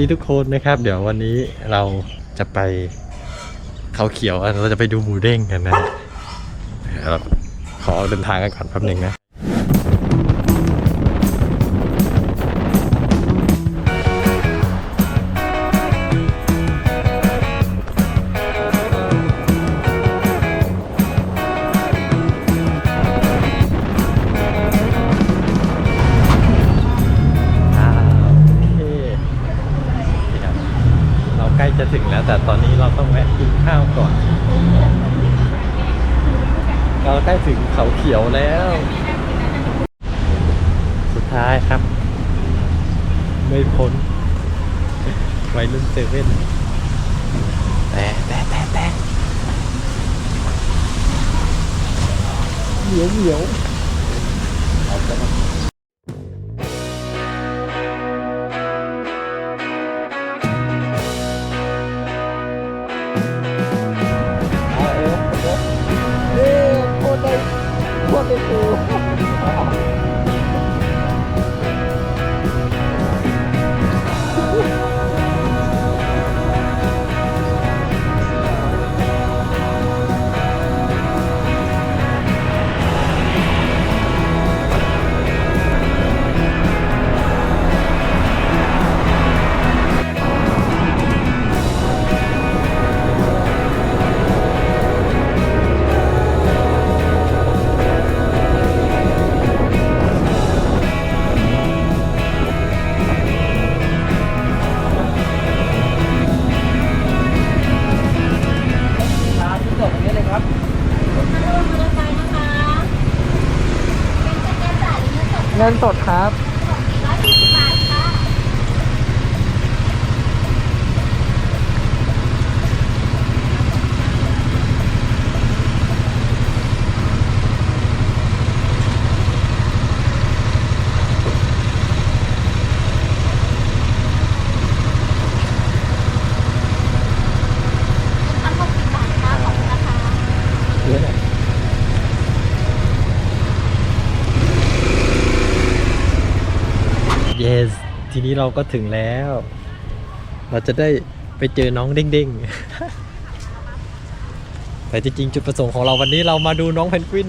ดีทุกคนนะครับ เดี๋ยววันนี้เราจะไปเขาเขียวเราจะไปดูหมูเด้งกันนะเราขอเดินทางกันก่อนแป๊บหนึ่งนะ จะถึงแล้วแต่ตอนนี้เราต้องแวะกินข้าวก่อน เราใกล้ถึงเขาเขียวแล้ว สุดท้ายครับ ไม่พ้นไวรุ่นเซเว่นแต่แต่แต่แต่เหนียวเหนียว นี้เราก็ถึงแล้ว เราจะได้ไปเจอน้องเด้งๆ แต่จริงๆ จุดประสงค์ของเราวันนี้เรามาดูน้องเพนกวิน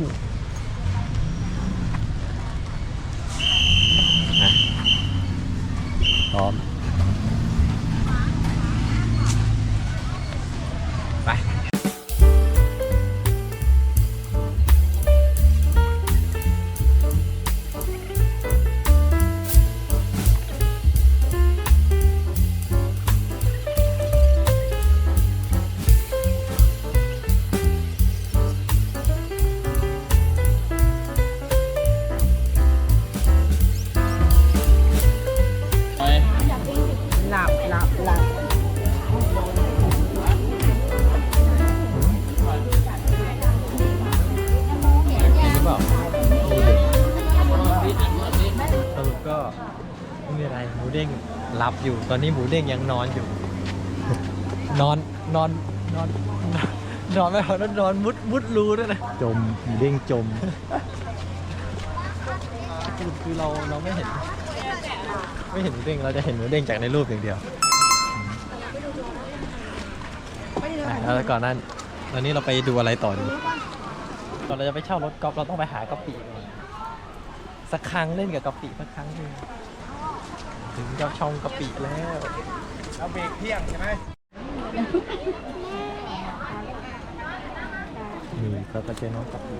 ตอนนี้หมูเด้งยังนอนอยู่ นอนนอนนอนนอนไม่พอนนอนมุดมุดรูด้วยนะจมหมูเด้งจมสรุปคือเราเราไม่เห็น ไม่เห็นหมูเด้งเราจะเห็นหมูเด้งจากในรูปอย่างเดียวอะแล้วก่อนนั้นตอนนี้เราไปดูอะไรต่อดีก่อนเราจะไปเช่ารถกอล์ฟเราต้องไปหากะปิก่อนสักครั้งเล่นกับกะปิสักครั้งหนึ่ง ถึงจะช่องกะปิแล้วเราเบรกเที่ยงใช่ไหมนี่ก็จะเจอน้องกะปิ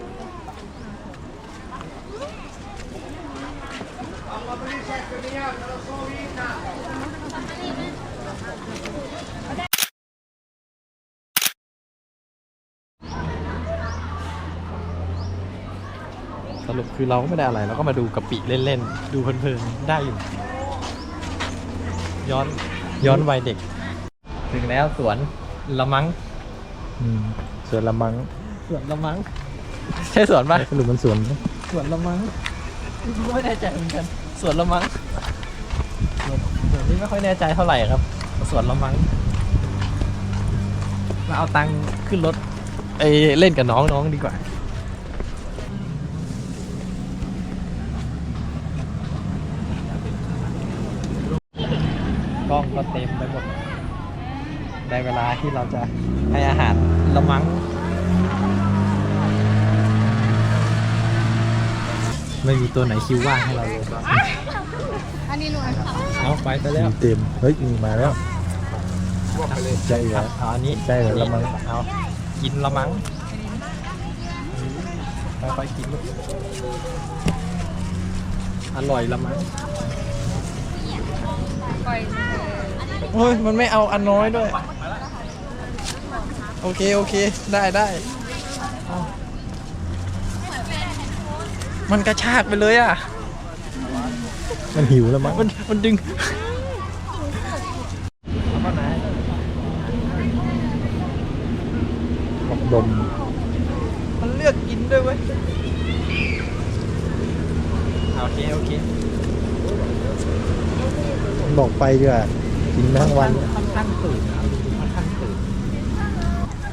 สรุปคือเราก็ไม่ได้อะไรเราก็มาดูกะปิเล่นๆ ดูเพลินๆ ได้อยู่ ย้อนย้อนวัยเด็ก ถึงแล้วสวนละมังอืมสวนละมังสวนละมังใช่สวนปะสรุปมันสวนไหมสวนละมังไม่แน่ใจเหมือนกันสวนละมังสวนสวนนี้ไม่ค่อยแน่ใจเท่าไหร่ครับสวนละมังมาเอาตังค์ขึ้นรถไอเล่นกับน้องน้องดีกว่า กล้องก็เต็มไปหมดได้เวลาที่เราจะให้อาหารละมั้งไม่มีตัวไหนคิวว่างให้เราเลยอันนี้หนูอันค่ะเอาไปไปแล้วเต็มเฮ้ยมีมาแล้วใจเหรอเอาอันนี้ใช่เหรอละมั้งเอากินละมั้งค่อยๆกินลูกอร่อยละมั้ง ปล่อยโอ้ยมันไม่เอาอันน้อยด้วย โอเค โอเค ได้ได้เอามันกระชากไปเลยอะ มันหิวแล้วมั้งมันมันดึงเอามาไหนบอกดมมันเลือกกินด้วยเว้ย โอเค โอเค บอกไปดีกว่ากินทั้งวัน ค่อนข้างตื่นนะค่อนข้างตื่น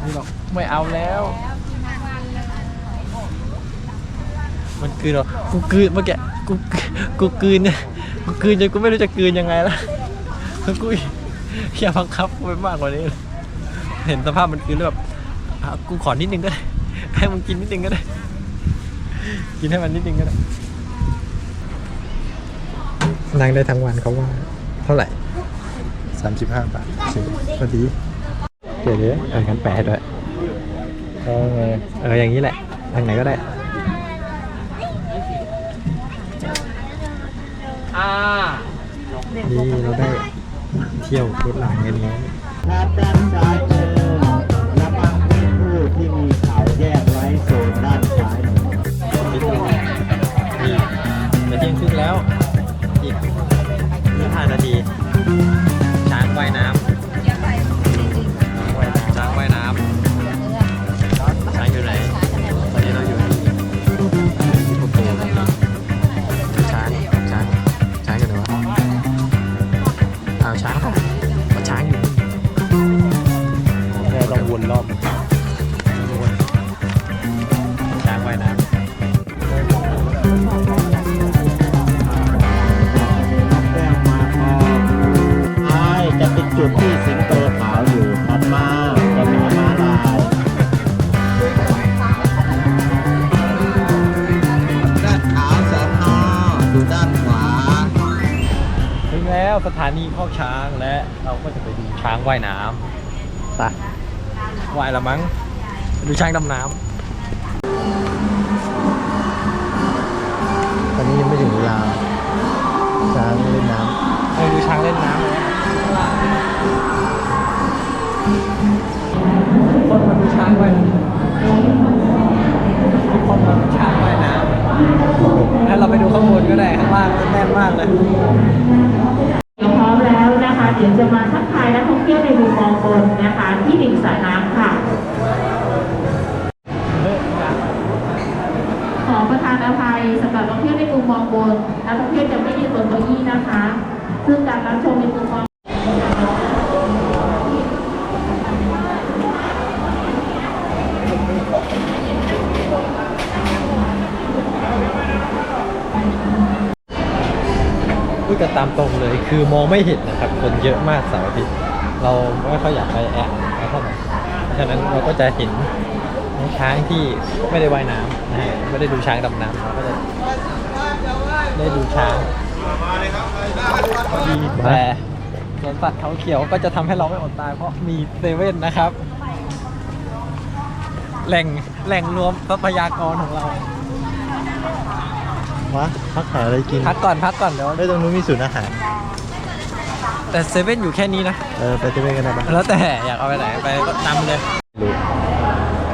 นี่บอกไม่เอาแล้ว มันกลืนเหรอกูกลืนเมื่อกี้กูกูกลืนเนี่ยกูกลืนจนกูไม่รู้จะกลืนยังไงละกูอย่าบังคับกูไปมากกว่านี้เลยเห็นสภาพมันกลืนแล้วแบบอะกูขอนิดนึงก็ได้ให้มันกินนิดนึงก็ได้ กินให้มันนิดนึงก็ได้ นั่งได้ทั้งวันเขาว่า เท่าไหร่35บาทสิพอดีเดี๋ยวเดี๋ยวเอองั้นแปะด้วยเอาไงเอออย่างนี้แหละ ทางไหนก็ได้อ่านี่เราได้เที่ยวรถหลังกันนี้ครับด้านซ้ายเชิญระวังมีผู้ที่มีเขาแยกไว้โซนด้านซ้ายนิดนึงนี่จะเที่ยงครึ่งแล้ว ช้างและเราก็จะไปดูช้างว่ายน้ำไปว่ายละมั้งไปดูช้างดำน้ตอนนี้ยังไม่ถึงเวลาช้างเล่นน้ำไปดูช้างเล่นน้ำคนมาดูช้างว่ายน้ำคนมาดูช้างว่ายน้ำแล้วเราไปดูข้างบนก็ได้ข้างล่างมันแน่นมากเลย จะมาทักทายนักท่องเที่ยวในมุมมองบนนะคะ ที่อิงสระน้ำค่ะ ขอประทานอภัยสำหรับนักท่องเที่ยวในมุมมองบนนักท่องเที่ยวจะไม่ยืนบนเก้าอี้นะคะ ซึ่งการรับชมในมุมมอง ตามตรงเลย คือมองไม่เห็นนะครับ คนเยอะมากเสาร์อาทิตย์เราไม่ค่อยอยากไปแอะเท่าไหร่เพราะฉะนั้นเราก็จะเห็นช้างที่ไม่ได้ว่ายน้ำนะฮะไม่ได้ดูช้างดำน้ำเราก็จะได้ดูช้างแต่สวนสัตว์เขาเขียวก็จะทำให้เราไม่อดตายเพราะมีเซเว่นนะครับ แหล่งแหล่งรวมทรัพยากรของเรา วะพักหาอะไรกินพักก่อนพักก่อนเดี๋ยวได้ตรงนู้นมีศูนย์อาหาร แต่เซเว่นอยู่แค่นี้นะ เออไปเจะไปกันได้ปะแล้วแต่อยากเอาไปไหนไปก็นำเลยรู้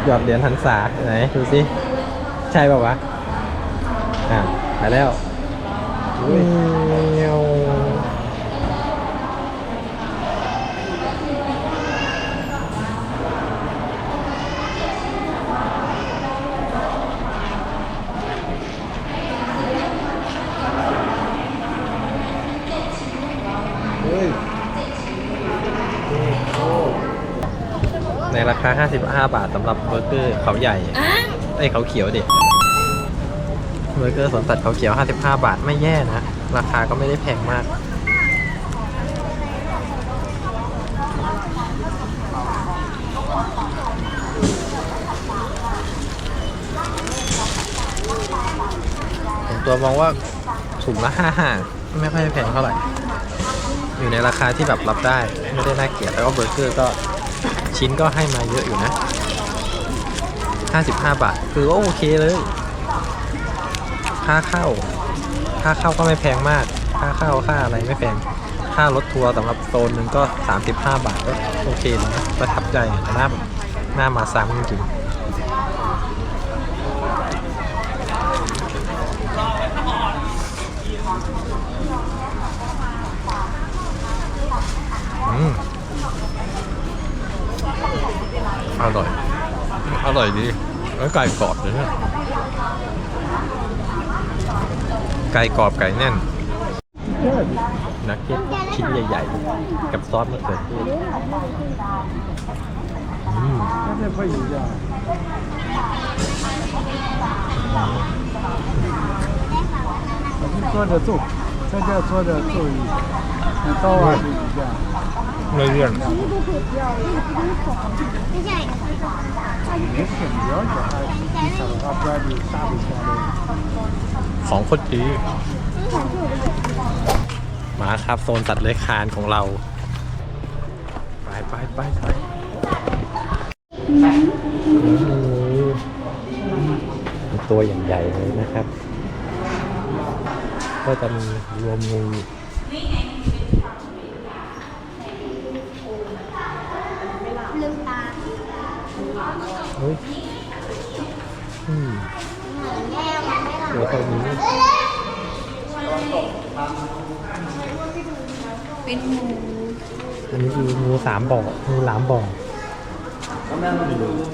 หยอดเหรียญหันษาไหนดูสิใช่ป่าวะอ่าไปแล้วอุ้ย ค้า 55 บาทสำหรับเบอร์เกอร์เขาใหญ่ไอ้เขาเขียวดิเบอร์เกอร์สวนสัตว์เขาเขียว 55 บาทไม่แย่นะ ราคาก็ไม่ได้แพงมาก ตัวมองว่าถุงละห้าห้าไม่ค่อยแพงเท่าไหร่ อยู่ในราคาที่แบบรับได้ ไม่ได้น่าเกลียดแล้วก็เบอร์เกอร์ก็ ชิ้นก็ให้มาเยอะอยู่นะ 55 บาท คือโอเคเลย ค่าเข้า ค่าเข้าก็ไม่แพงมาก ค่าเข้าค่าอะไรไม่แพง ค่ารถทัวร์สำหรับโซนหนึ่งก็ 35 บาทก็โอเคเลยนะประทับใจน่าน่ามาซ้ำจริงๆ อืม อร่อย อร่อยดี แล้วไก่กรอบเลยเนี่ยไก่กรอบไก่แน่น นักเก็ตชิ้นใหญ่ๆ กับซอสมะเขือเทศอืม 那这不一样。我们坐着做，在这坐着做一，那刀 ก็เลยเรียนของคนจีมาครับโซนสัตว์เลื้อยคานของเรา ไปไปไปไปตัวอย่างใหญ่เลยนะครับ ก็จะมีรวมงู ฮ้ยอืมแม่มันไม่หลับตัวเท่านี้เป็นหมูอันนี้คืองูสามบ่องูหลามบ่อ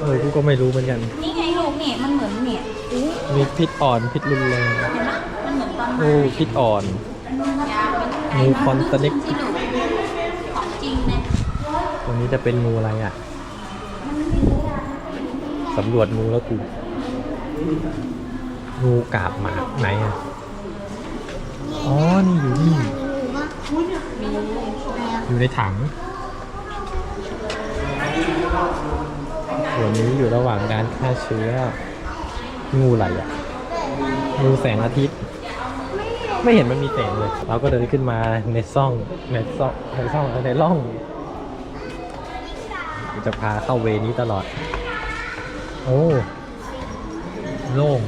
เออกูก็ไม่รู้เหมือนกัน นี่ไงลูกเนี่ยมันเหมือนเนี่ยอู้มีพิษอ่อนพิษรุนแรงมันเหมือนตอนโอ้พิษอ่อนงูคอนตะนิก ที่หนูของจริงเนี่ยตัวนี้จะเป็นงูอะไรอะ สำรวจงูแล้วกู งูกาบหมากไหนอะ อ๋อ นี่อยู่นี่ อยู่ในถัง ส่วนนี้อยู่ระหว่างการฆ่าเชื้อ งูอะไรอะ งูแสงอาทิตย์ ไม่เห็นมันมีแสงเลย เราก็เดินขึ้นมาในซ่อง ในซ่องในซ่องในร่อง จะพาเข้าเวนี้ตลอด โอ้โล่ง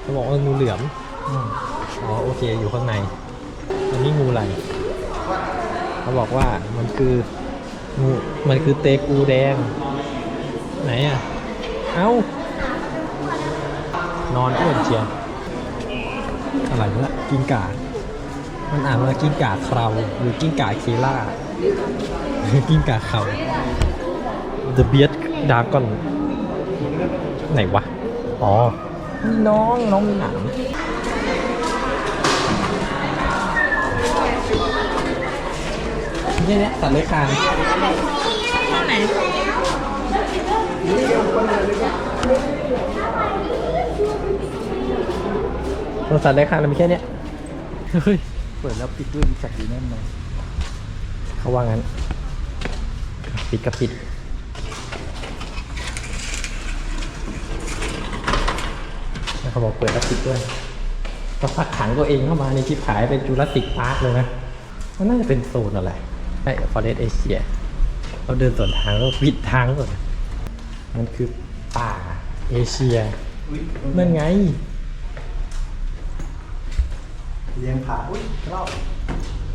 เขาบอกว่างูเหลือมอืมอ๋อโอเคอยู่ข้างใน อันนี้งูอะไรเขาบอกว่ามันคืองูมันคือเตกูแดง ไหนอะ เอ้านอนอ้วนเชียวอะไรวะกิ้งก่ามันอ่านว่ากิ้งก่าเคราหรือกิ้งก่าเคล่ากิ้งก่าเขา The Beard Dragon ไหนวะ อ๋อ น้องน้องมีหนังนี่เนี่ยสัตว์เลื้อยคลานตัวสัตว์เลื้อยคลานมันมีแค่เนี้ยเฮ้ย เปิดแล้วปิดด้วยมีจักรดีแน่นอนเขาว่างั้น ปิดก็ปิด แล้ว เขาบอกเปิดแล้วปิดด้วยก็พักขังตัวเองเข้ามาในชิปขายเป็นจูราสสิกพาร์คเลยนะมันน่าจะเป็นโซนอะไรใช่ฟอเรสเอเชียเราเดินสวนทางแล้วปิดทางก่อนมันคือป่าเอเชียนั่นไง เลี้ยงผาอุ้ยเล่า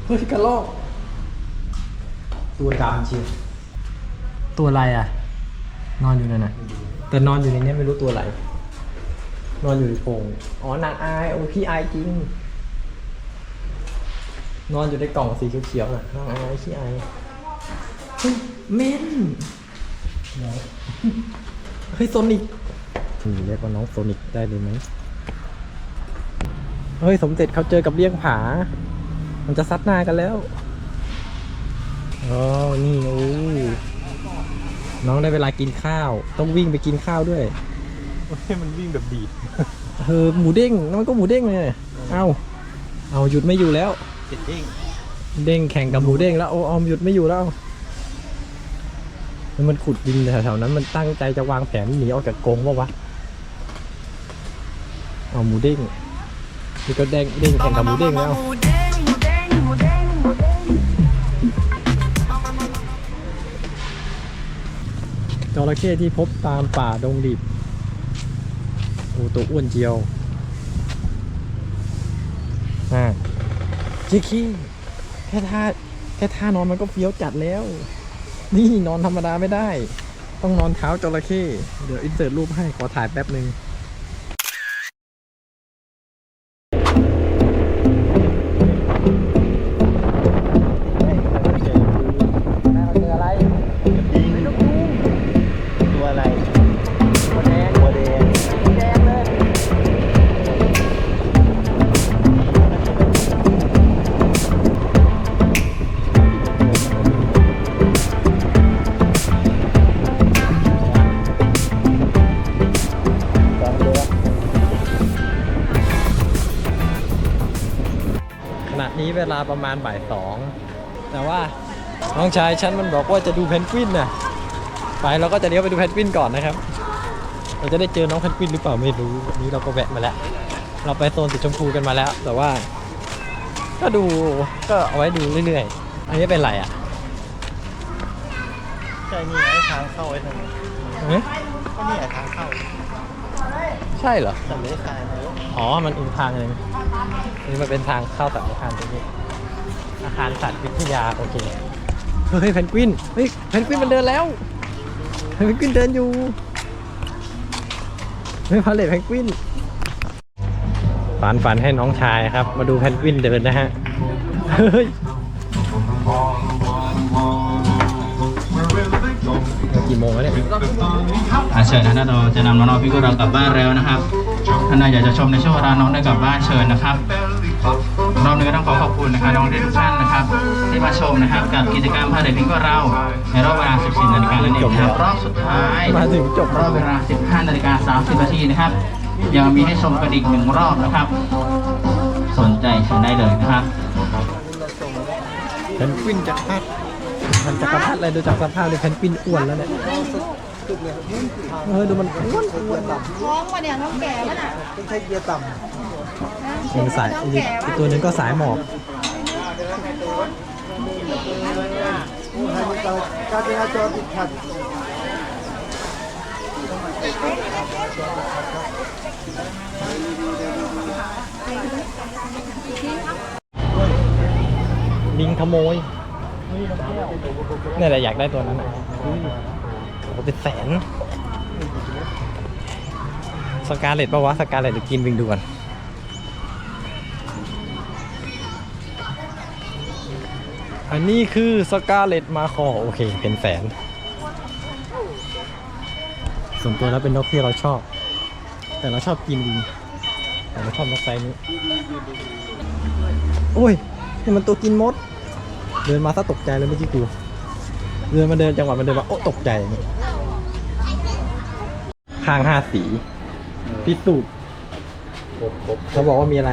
เฮ้ยกระรอกตัวดำจริงตัวอะไรอะ นอนอยู่นั่นน่ะแต่นอนอยู่ในเนี้ยไม่รู้ตัวอะไร นอนอยู่ในโพรงอ๋อนางอายโอ้พี่อายจริง นอนอยู่ในกล่องสีเขียวๆน่ะนางอายพี่อายเฮ้ยเม่นเฮ้ยโซนิกนี่เรียกว่าน้องโซนิกได้เลยไหมเฮ้ยสมเด็จเขาเจอกับเลี้ยงผา มันจะซัดหน้ากันแล้วอ๋อนี่โอ้น้องได้เวลากินข้าว ต้องวิ่งไปกินข้าวด้วย ให้มันวิ่งแบบดีดเออหมูเด้งนั่นมันก็หมูเด้งเลยเอาเอาหยุดไม่อยู่แล้วเจ็ดเด้งเด้งแข่งกับหมูเด้งแล้วโอ้ออมหยุดไม่อยู่แล้วแล้วมันขุดดินแถวๆนั้นมันตั้งใจจะวางแผนหนีออกจากกรงวะวะเอาหมูเด้งนี่ก็เด้งเด้งแข่งกับหมูเด้งแล้วจระเข้ที่พบตามป่าดงดิบโอ้ ตัวอ้วนเจียวอ่าจิคีแค่ท่าแค่ท่านอนมันก็เฟี้ยวจัดแล้ว นี่นอนธรรมดาไม่ได้ ต้องนอนเท้าจระเข้เดี๋ยวอินเสิร์ตรูปให้ขอถ่ายแป๊บหนึ่ง ลาประมาณบ่ายสองแต่ว่าน้องชายฉันมันบอกว่าจะดูเพนกวินน่ะไปเราก็จะเลี้ยวไปดูเพนกวินก่อนนะครับ เราจะได้เจอน้องเพนกวินหรือเปล่าไม่รู้วันนี้เราก็แวะมาแล้ว เราไปโซนสีชมพูกันมาแล้ว แต่ว่า ก็ดูก็เอาไว้ดูเรื่อยๆ อันนี้เป็นไรอะใช่นี่ไอ้ทางเข้าไอ้ทางนี้เอ๊ะก็นี่ไอ้ทางเข้าใช่เหรอแต่ไม่ได้คายเลยอ๋อมันอีกทางหนึงนี่มันเป็นทางเข้าตัดอาคารตรงนี้ อาคารสัตว์วิทยาโอเค เฮ้ยเพนกวิน เฮ้ยเพนกวินมันเดินแล้วเพนกวินเดินอยู่ เฮ้ยพาเลทเพนกวินฝันฝันให้น้องชายครับ มาดูเพนกวินเดินนะฮะ เฮ้ย กี่โมงแล้วเนี่ย อาเชิญนะเราจะนำน้องๆพี่กุเรากลับบ้านแล้วนะครับ ท่านใดอยากจะชมในช่วงเวลาน้องได้กลับบ้านเชิญนะครับ รอบนี้ก็ต้องขอขอบคุณนะครับน้องทุกท่านนะครับที่มาชมนะครับกับกิจกรรมพาเดพิงก็เราในรอบเวลา 14 นาฬิกานั่นเองนะครับรอบสุดท้ายมาถึงจบรอบเวลา 15 นาฬิกา 30 นาทีนะครับยังมีให้ชมกันอีกหนึ่งรอบนะครับ สนใจเชิญได้เลยนะครับเพนกวินจะพัดมันจะกระพัดอะไรดูจากสภาพเลยเพนกวินอ้วนแล้วเนี่ยเออดูมันอ้วนอ้วนท้องมาเนี่ยน้องแก่ป่ะน่ะต้องใช้เกียร์ต่ เป็นสายอีกอีกตัวหนึ่งก็สายหมอบำการจราจรติดขัดลิงขโมยนี่แหละอยากได้ตัวนั้นอะโอ้โหเป็นแสน สกาเลตปะวะ สกาเลตหรือกินวิงดูก่อน อันนี้คือสกาเลตมาคอโอเค เป็นแสน ส่วนตัวแล้วเป็นนกที่เราชอบ แต่เราชอบกินวิงแต่เราชอบนกไซส์นี้ โอ้ยนี่มันตัวกินมด เดินมาซะตกใจเลยเมื่อกี้กูเดินมาเดินจังหวะมันเดินมาโอ้ตกใจอย่างงี้ข้างห้าสี พิสูจน์เขาบอกว่ามีอะไร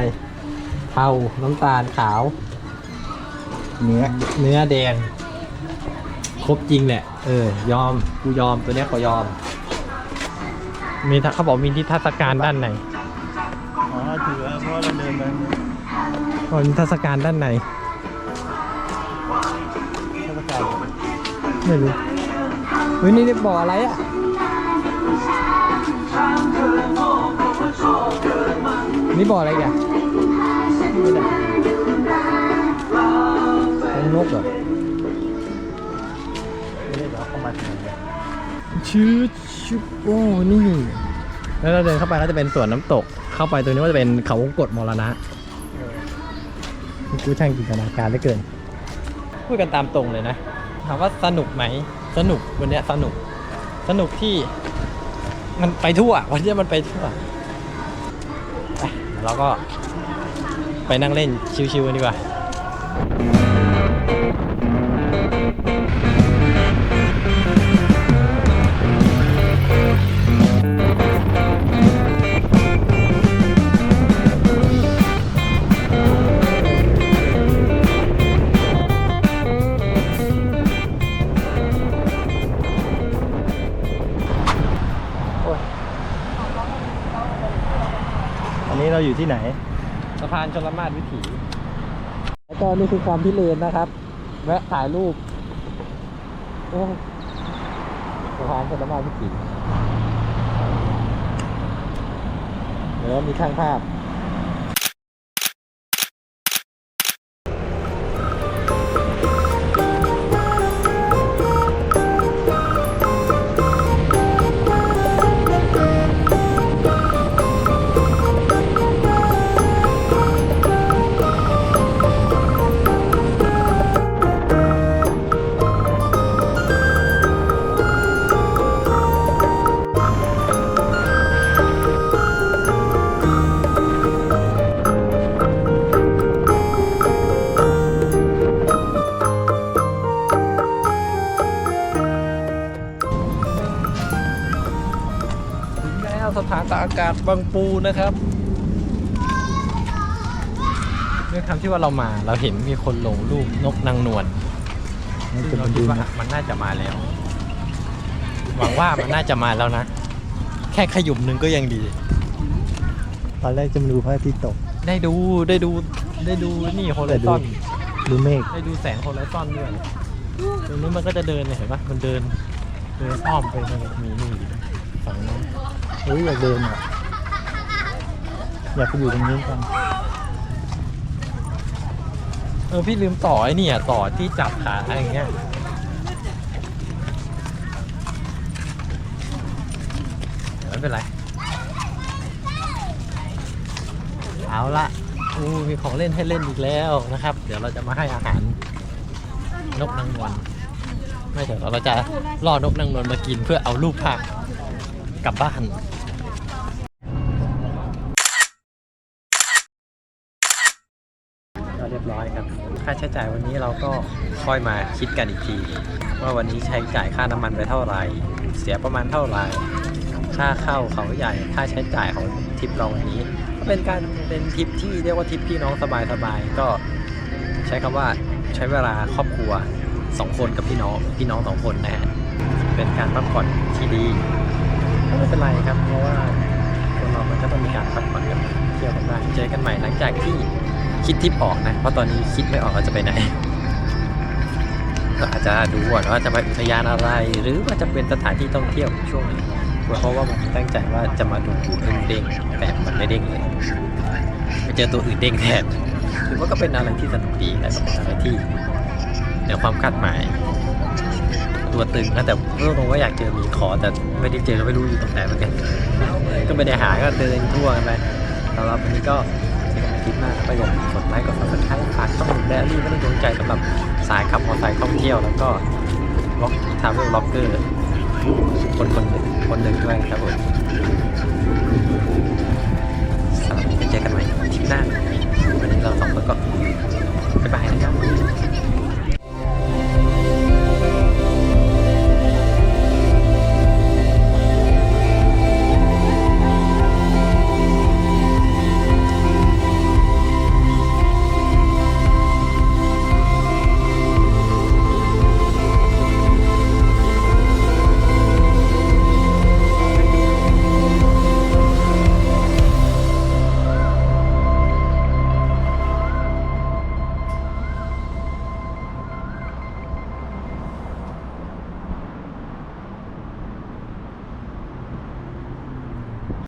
เทา น้ำตาลขาว เนื้อเนื้อแดง ครบจริงแหละ เออ ยอม กูยอม ตัวเนี้ยขอยอม มีทะเขาบอกมีที่ทัศการด้านในอ๋อถือว่าเพราะเราเดินไปอ๋อมีทัศการด้านในเทศกาลไม่รู้เฮ้ยนี่ได้บอกอะไรอะ นี่บอกอะไรกัน เป็นนกเหรอไม่ได้บอกเข้ามาถึงเลยชื่อชื่อโอ้นี่แล้วเราเดินเข้าไปก็จะเป็นสวนน้ำตก เข้าไปตรงนี้ก็จะเป็นเขาวงกตมรณะกูช่างจินตนาการเหลือเกิน พูดกันตามตรงเลยนะ ถามว่าสนุกไหม สนุกวันเนี้ยสนุก สนุกที่ มันไปทั่ว วันเนี้ยมันไปทั่วไปเดี๋ยวเราก็ไปนั่งเล่นชิวๆกันดีกว่า อันนี้เราอยู่ที่ไหนสพานชลมาศวิถี แล้วก็นี่คือความพิเรนนะครับ แวะถ่ายรูปโอ้สะพานชลมาศวิถีเดี๋ยวมีช่างภาพ แล้วสถานตากอากาศบางปูนะครับด้วยคำที่ว่าเรามาเราเห็นมีคนลงรูปนกนางนวลซึ่งเราคิดว่ามันน่าจะมาแล้ว หวังว่ามันน่าจะมาแล้วนะ แค่ขยุมหนึ่งก็ยังดี ตอนแรกจะมาดูพระอาทิตย์ตก ได้ดูได้ดูได้ดูนี่โฮไลซอนดูเมฆได้ดูแสงโฮไลซอนด้วยตรงนี้มันก็จะเดินเนี่ยเห็นปะมันเดินเดินอ้อมไปทางมีนี่อยู่ฝั่งนู้น เฮ้ยอยากเดินอะอยากไปอยู่ตรงนี้กันเออพี่ลืมต่อไอ้นี่อะต่อที่จับขาอะไรอย่างเงี้ยไม่เป็นไรเอาละอู้มีของเล่นให้เล่นอีกแล้วนะครับ เดี๋ยวเราจะมาให้อาหารนกนางนวลไม่เดี๋ยวเราจะล่อนกนางนวลมากินเพื่อเอารูปภาพกลับบ้าน ใช้จ่ายวันนี้เราก็ค่อยมาคิดกันอีกที ว่าวันนี้ใช้จ่ายค่าน้ำมันไปเท่าไหร่ เสียประมาณเท่าไหร่ ค่าเข้าเขาใหญ่ ค่าใช้จ่ายของทริปเราวันนี้ ก็เป็นการเป็นทริปที่เรียกว่าทริปพี่น้องสบายๆก็ใช้คำว่าใช้เวลาครอบครัวสองคนกับพี่น้องพี่น้องสองคนนะฮะเป็นการพักผ่อนที่ดีก็ไม่เป็นไรครับเพราะว่าคนเรามันก็ต้องมีการพักผ่อนกันเที่ยวกันบ้างเจอกันใหม่หลังจากที่ คิดทิปออกนะ เพราะตอนนี้คิดไม่ออกว่าจะไปไหน ก็อาจจะดูก่อนว่าจะไปอุทยานอะไร หรือว่าจะเป็นสถานที่ท่องเที่ยวช่วงนี้เพราะว่าผมตั้งใจว่าจะมาดูปูเด้งแต่มันไม่เด้งเลยไปเจอตัวอื่นเด้งแทนถือว่าก็เป็นอะไรที่สนุกดีและก็เป็นอะไรที่เหนือความคาดหมาย ตัวตึงนะแต่เรื่องตรงว่าอยากเจอมีขอแต่ไม่ได้เจอไม่รู้อยู่ตรงไหนเหมือนกัน ก็ไม่ได้หาก็เดินทั่วกันไปสำหรับวันนี้ก็ คลิปหน้าก็อย่าลืมกดไลค์กดซับสไครต์ฝากช่องแดรี่ไม่ต้องสนใจสำหรับสายขับมอเตอร์ไซค์ท่องเที่ยวแล้วก็ล็อกทาวเวอร์ล็อกเกอร์คนคนหนึ่งคนหนึ่งด้วยครับผม